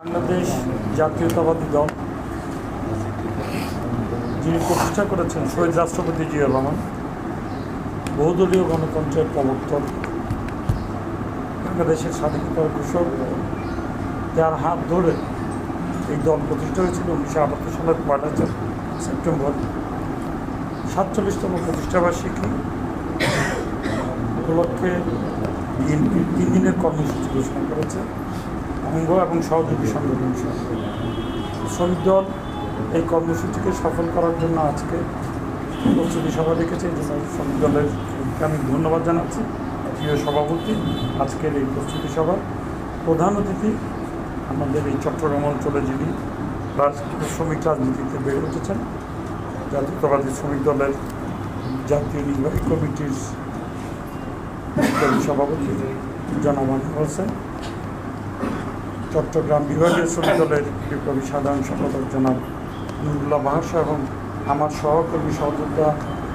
বাংলাদেশ জাতীয়তাবাদী দল, যিনি প্রতিষ্ঠা করেছেন শহীদ রাষ্ট্রপতি জিয়া রহমান, বহুদলীয় গণতন্ত্রের প্রবর্তক, বাংলাদেশের স্বাধীনতার ঘোষক, যার হাত ধরে এই দল প্রতিষ্ঠা হয়েছিল উনিশশো আটাত্তর সালের পয়লা সেপ্টেম্বর। সাতচল্লিশতম প্রতিষ্ঠাবার্ষিকী উপলক্ষে বিএনপি তিন দিনের কর্মসূচি ঘোষণা করেছে। অঙ্গ এবং সহযোগী সংগঠন। শ্রমিক দল এই কর্মসূচিকে সফল করার জন্য আজকে প্রস্তুতি সভা রেখেছে এই জন্য শ্রমিক দলের আমি ধন্যবাদ জানাচ্ছি। প্রিয় সভাপতি, আজকের এই প্রস্তুতি সভার প্রধান অতিথি আমাদের এই চট্টগ্রাম অঞ্চলে যিনি শ্রমিক রাজনীতিতে বেড়ে উঠেছেন, জাতীয়তাবাদী শ্রমিক দলের জাতীয় নির্বাহী কমিটির সভাপতি জনমান হোসেন। চট্টগ্রাম বিভাগীয় শ্রমিক দলের বিপ্লবী সাধারণ সম্পাদক জনাব নুরুল্লাহ বাহাসা এবং আমার সহকর্মী সহযোদ্ধা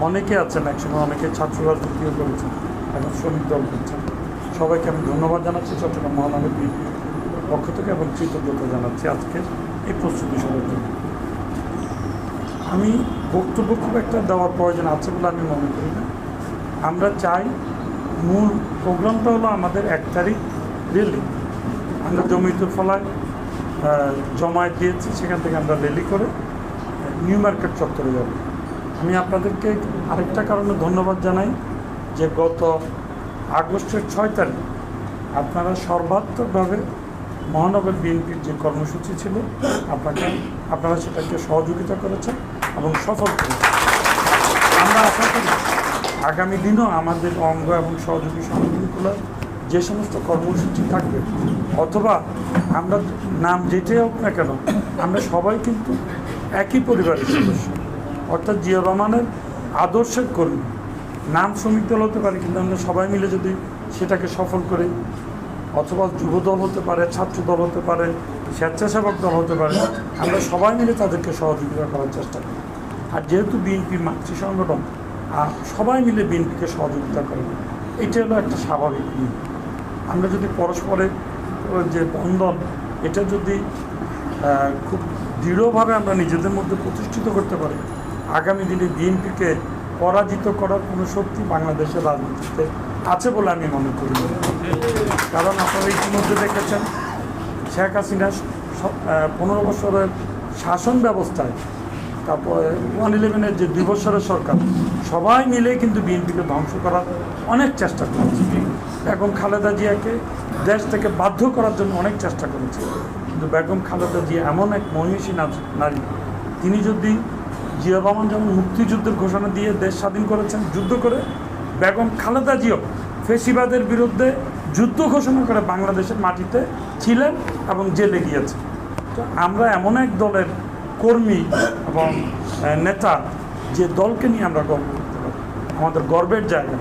অনেকে আছেন, একসময় অনেকে ছাত্র রাজনীতিও করেছেন, এখন শ্রমিক দল করছেন। সবাইকে আমি ধন্যবাদ জানাচ্ছি, চট্টগ্রাম মহানগর পক্ষ থেকে এবং কৃতজ্ঞতা জানাচ্ছি আজকে এই প্রস্তুতি সভার জন্য। আমি বক্তব্য খুব একটা দেওয়ার প্রয়োজন আছে বলে আমি মনে করি না। আমরা চাই মূল প্রোগ্রামটা হলো আমাদের এক তারিখ রেলি আমরা জমিতুল ফলায় জমায়েত দিয়েছি, সেখান থেকে আমরা রেলি করে নিউ মার্কেট চত্বরে যাব। আমি আপনাদেরকে আরেকটা কারণে ধন্যবাদ জানাই যে গত আগস্টের ছয় তারিখ আপনারা সর্বাত্মকভাবে মহানগর বিএনপির যে কর্মসূচি ছিল, আপনাকে, আপনারা সেটাকে সহযোগিতা করেছেন এবং সফল করেছেন। আমরা আশা করি আগামী দিনও আমাদের অঙ্গ এবং সহযোগী সংগঠনগুলোর যে সমস্ত কর্মসূচি থাকবে, অথবা আমরা নাম যেটাই হোক না কেন, আমরা সবাই কিন্তু একই পরিবারের সদস্য। অর্থাৎ জিয়া রহমানের আদর্শের কর্মী। নাম শ্রমিক দল হতে পারে, কিন্তু আমরা সবাই মিলে যদি সেটাকে সফল করি, অথবা যুব দল হতে পারে, ছাত্র দল হতে পারে, স্বেচ্ছাসেবক দল হতে পারে, আমরা সবাই মিলে তাদেরকে সহযোগিতা করার চেষ্টা করি। আর যেহেতু বিএনপি মাতৃ সংগঠন, আর সবাই মিলে বিএনপিকে সহযোগিতা করে এটা হলো একটা স্বাভাবিক নিয়ম। আমরা যদি পরস্পরের যে বন্ধন, এটা যদি খুব দৃঢ়ভাবে আমরা নিজেদের মধ্যে প্রতিষ্ঠিত করতে পারি, আগামী দিনে বিএনপিকে পরাজিত করার কোনো শক্তি বাংলাদেশের রাজনীতিতে আছে বলে আমি মনে করি কারণ আপনারা ইতিমধ্যে দেখেছেন, শেখ হাসিনা পনেরো বছরের শাসন ব্যবস্থায়, তারপরে ওয়ান ইলেভেনের যে দুই বছরের সরকার, সবাই মিলে কিন্তু বিএনপিকে ধ্বংস করার অনেক চেষ্টা করেছে। বেগম খালেদা জিয়াকে দেশ থেকে বাধ্য করার জন্য অনেক চেষ্টা করেছে। কিন্তু বেগম খালেদা জিয়া এমন এক মহিষী নারী। তিনি যদি জিয়া রহমান যেমন মুক্তিযুদ্ধের ঘোষণা দিয়ে দেশ স্বাধীন করেছেন, যুদ্ধ করে বেগম খালেদা জিয়াও ফেসিবাদের বিরুদ্ধে যুদ্ধ ঘোষণা করে বাংলাদেশের মাটিতে ছিলেন এবং জেলে গিয়েছে তো আমরা এমন এক দলের কর্মী এবং নেতা যে দলকে নিয়ে আমরা গর্ব করতে পারি। আমাদের গর্বের জায়গা।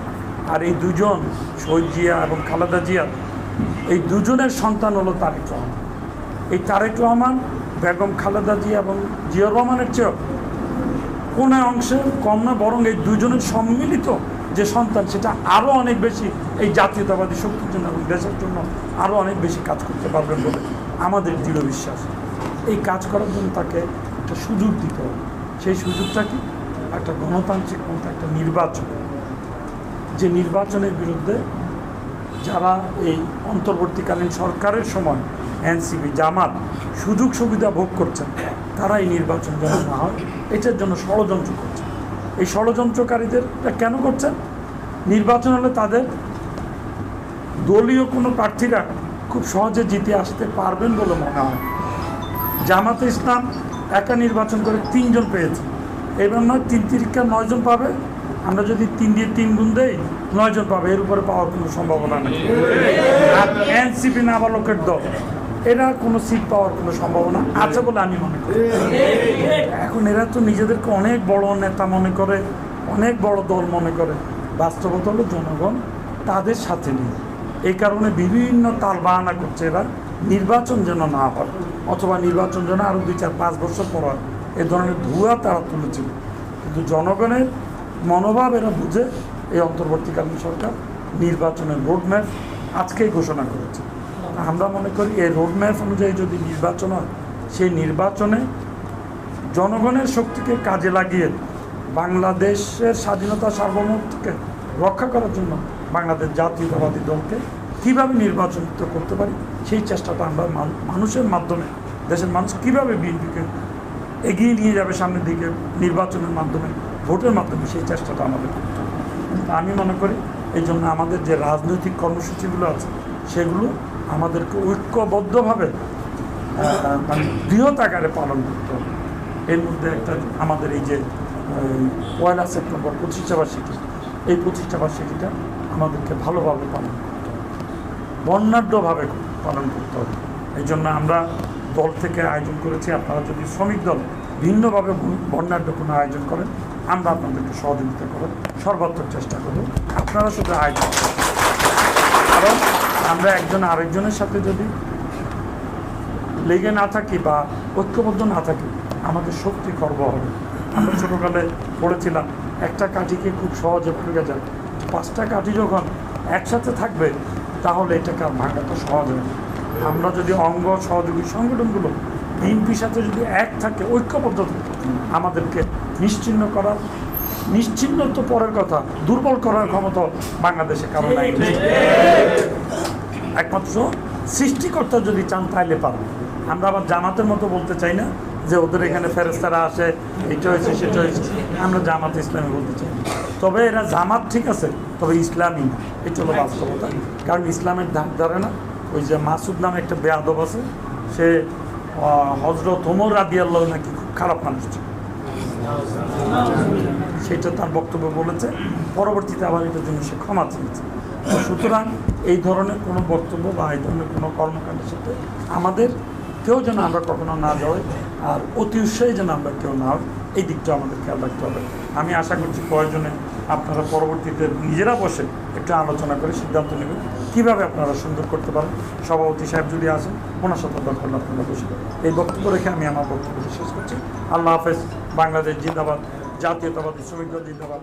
আর এই দুজন শহীদ জিয়া এবং খালেদা জিয়া, এই দুজনের সন্তান হলো তারেক রহমান। এই তারেক রহমান, বেগম খালেদা জিয়া এবং জিয়া রহমানের চেয়েও কোনো অংশে কম না, বরং এই দুজনের সম্মিলিত যে সন্তান, সেটা আরও অনেক বেশি এই জাতীয়তাবাদী শক্তির জন্য এবং দেশের জন্য আরও অনেক বেশি কাজ করতে পারবেন বলে আমাদের দৃঢ় বিশ্বাস। এই কাজ করার জন্য তাকে একটা সুযোগ দিতে হবে। সেই সুযোগটা কি? একটা গণতান্ত্রিক পন্থা একটা নির্বাচন। যে নির্বাচনের বিরুদ্ধে যারা এই অন্তর্বর্তীকালীন সরকারের সময় এনসিপি, জামাত সুযোগ সুবিধা ভোগ করছেন তারা এই নির্বাচন যেন না হয়, এটার জন্য ষড়যন্ত্র করছেন। এই ষড়যন্ত্রকারীদের কেন করছেন? নির্বাচন হলে তাদের দলীয় কোনো প্রার্থীরা খুব সহজে জিতে আসতে পারবেন বলে মনে হয়। জামাতে ইসলাম একা নির্বাচন করে তিনজন পেয়েছে। এবার নয়, তিন তিরিকা নয়জন পাবে। আমরা যদি তিন দিয়ে তিন গুণ দেই নয়জন পাবে। এর উপরে পাওয়ার কোনো সম্ভাবনা নেই। আর এনসিপি নাবালকের দল, এরা কোনো সিট পাওয়ার কোনো সম্ভাবনা আছে বলে আমি মনে করি। এখন এরা তো নিজেদেরকে অনেক বড় নেতা মনে করে, অনেক বড় দল মনে করে। বাস্তবতা হলো জনগণ তাদের সাথে নেই। এই কারণে বিভিন্ন তাল বাহানা করছে এরা। নির্বাচন যেন না হয়, অথবা নির্বাচন যেন আরও দুই চার পাঁচ বছর পর এ ধরনের ধোঁয়া তারা তুলেছিল। কিন্তু জনগণের মনোভাব এরা বুঝে এই অন্তর্বর্তীকালীন সরকার নির্বাচনের রোডম্যাপ আজকেই ঘোষণা করেছে। আমরা মনে করি এই রোডম্যাপ অনুযায়ী যদি নির্বাচন হয়, সেই নির্বাচনে জনগণের শক্তিকে কাজে লাগিয়ে বাংলাদেশের স্বাধীনতা সার্বভৌমত্বকে রক্ষা করার জন্য বাংলাদেশ জাতীয়তাবাদী দলকে কীভাবে নির্বাচিত করতে পারি, সেই চেষ্টাটা আমরা মানুষের মাধ্যমে, দেশের মানুষ কীভাবে বিএনপিকে এগিয়ে নিয়ে যাবে সামনের দিকে নির্বাচনের মাধ্যমে ভোটের মাধ্যমে সেই চেষ্টাটা আমাদের করতে হবে। আমি মনে করি এই জন্য আমাদের যে রাজনৈতিক কর্মসূচিগুলো আছে, সেগুলো আমাদেরকে ঐক্যবদ্ধভাবে মানে বৃহৎ আকারে পালন করতে হবে। এর মধ্যে একটা আমাদের এই যে পয়লা সেপ্টেম্বর প্রতিষ্ঠা বার্ষিকী, এই প্রতিষ্ঠা বার্ষিকীটা আমাদেরকে ভালোভাবে পালন করতে হবে। বর্ণাঢ্যভাবে পালন করতে হবে। এই জন্য আমরা দল থেকে আয়োজন করেছি। আপনারা যদি শ্রমিক দল ভিন্নভাবে বর্ণাঢ্য কোনো আয়োজন করেন আমরা আপনাদেরকে সহযোগিতা করব, সর্বাত্মক চেষ্টা করব। আপনারা শুধু করুন। কারণ আমরা একজন আরেকজনের সাথে যদি লেগে না থাকি বা ঐক্যবদ্ধ না থাকি, আমাদের শক্তি খর্ব হবে। আমরা ছোটোকালে পড়েছিলাম, একটা কাঠিকে খুব সহজে ভেঙে যায়। পাঁচটা কাঠি যখন একসাথে থাকবে, তাহলে এটাকে ভাঙাটা সহজ হবে আমরা যদি অঙ্গ সহযোগী সংগঠনগুলো বিএনপির সাথে যদি এক থাকে, ঐক্যবদ্ধ আমাদেরকে নিশ্চিন্ন করার নিশ্চিন্ন তো পরের কথা, দুর্বল করার ক্ষমতা বাংলাদেশে কারণ নাই। একমাত্র সৃষ্টিকর্তা যদি চান তাইলে পারবে আমরা আবার জামাতের মতো বলতে চাই না যে ওদের এখানে ফেরেস্তারা আসে এটা হয়েছে সেটা হয়েছে আমরা জামাত ইসলামী বলতে চাই। তবে এরা জামাত ঠিক আছে, তবে ইসলামই না। এটা হলো বাস্তবতা। কারণ ইসলামের ধার ধারে না, ওই যে মাসুদ নামে একটা বেয়াদব আছে, সে হজরত ওমর রাদি আল্লাহ নাকি খুব খারাপ মানুষ ছিল। সেটা তার বক্তব্য বলেছে। পরবর্তীতে আবার এটার জন্য সে ক্ষমা চেয়েছে। সুতরাং এই ধরনের কোনো বক্তব্য বা এই ধরনের কোনো কর্মকাণ্ডের সাথে আমাদের কেউ যেন আমরা কখনো না যাই আর অতি উৎসাহী যেন আমরা কেউ না হই, এই দিকটা আমাদের খেয়াল রাখতে হবে। আমি আশা করছি প্রয়োজনে আপনারা পরবর্তীতে নিজেরা বসে একটু আলোচনা করে সিদ্ধান্ত নেবেন। কীভাবে আপনারা সুন্দর করতে পারেন সভাপতি সাহেব যদি আসেন ওনার সাথে দরকার আপনারা বসে এই বক্তব্য রেখে আমি আমার বক্তব্য শেষ করছি। আল্লাহ হাফেজ। বাংলাদেশ জিন্দাবাদ। জাতীয়তাবাদ শ্রমিকরা জিন্দাবাদ।